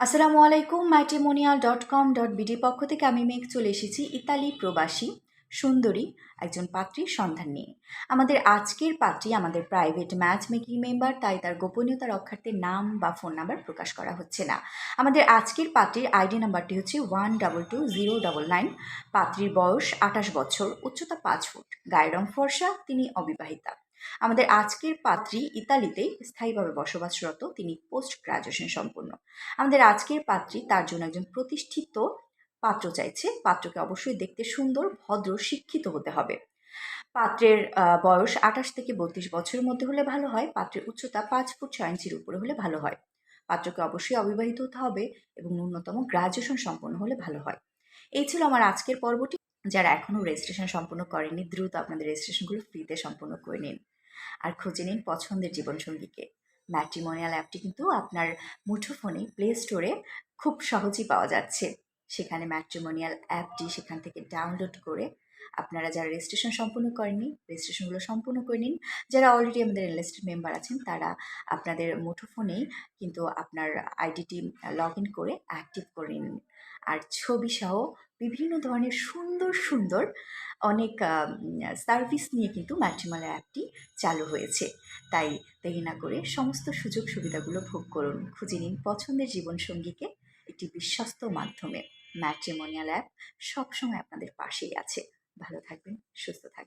আসসালামু আলাইকুম matrimonial dot com dot BD পক্ষ থেকে আমি মেঘ চলে এসেছি ইতালি প্রবাসী সুন্দরী, একজন পাত্রীর সন্ধান নিয়ে। আমাদের আজকের পাত্রী আমাদের প্রাইভেট ম্যাচ মেকিং মেম্বার তাই তার গোপনীয়তা রক্ষার্থে নাম বা ফোন নাম্বার প্রকাশ করা হচ্ছে না। আমাদের আজকের পাত্রীর আইডি নাম্বারটি হচ্ছে one double two zero double nine পাত্রীর বয়স আঠাশ বছর, উচ্চতা পাঁচ ফুট, গায়ের রং ফর্সা, তিনি অবিবাহিতা। আমাদের আজকের পাত্রী ইতালিতে স্থায়ীভাবে বসবাসরত, তিনি পোস্ট গ্রাজুয়েশন সম্পন্ন। আমাদের আজকের পাত্রী তার জন্য একজন প্রতিষ্ঠিত পাত্র চাইছে। পাত্রকে অবশ্যই দেখতে সুন্দর, ভদ্র, শিক্ষিত হতে হবে। পাত্রের বয়স আঠাশ থেকে বত্রিশ বছরের মধ্যে হলে ভালো হয়। পাত্রের উচ্চতা পাঁচ ফুট ছয় ইঞ্চির উপরে হলে ভালো হয়। পাত্রকে অবশ্যই অবিবাহিত হতে হবে এবং ন্যূনতম গ্রাজুয়েশন সম্পন্ন হলে ভালো হয়। এই ছিল আমার আজকের পর্বটি। যারা এখনও রেজিস্ট্রেশন সম্পন্ন করেনি দ্রুত আপনাদের রেজিস্ট্রেশনগুলো ফ্রিতে সম্পূর্ণ করে নিন। আর খুঁজে নিন পছন্দের জীবনসঙ্গীকে। ম্যাট্রিমোনিয়াল অ্যাপটি কিন্তু আপনার মুঠোফোনে প্লে স্টোরে খুব সহজেই পাওয়া যাচ্ছে। সেখানে ম্যাট্রিমোনিয়াল অ্যাপটি সেখান থেকে ডাউনলোড করে আপনারা যারা রেজিস্ট্রেশন সম্পূর্ণ করেননি রেজিস্ট্রেশনগুলো সম্পূর্ণ করে নিন। যারা অলরেডি আমাদের এনলিস্টেড মেম্বার আছেন, তারা আপনাদের মুঠোফোনেই কিন্তু আপনার আইডিটি লগ ইন করে অ্যাক্টিভ করে নিন। আর ছবি সহ বিভিন্ন ধরনের সুন্দর সুন্দর অনেক সার্ভিস নিয়ে কিন্তু ম্যাট্রিমালা অ্যাপটি চালু হয়েছে। তাই দেরি না করে সমস্ত সুযোগ সুবিধাগুলো ভোগ করুন। খুঁজে নিন পছন্দের জীবনসঙ্গীকে একটি বিশ্বস্ত মাধ্যমে। ম্যাট্রিমোনিয়াল অ্যাপ সবসময় আপনাদের পাশেই আছে। ভালো থাকবেন, সুস্থ থাকবেন।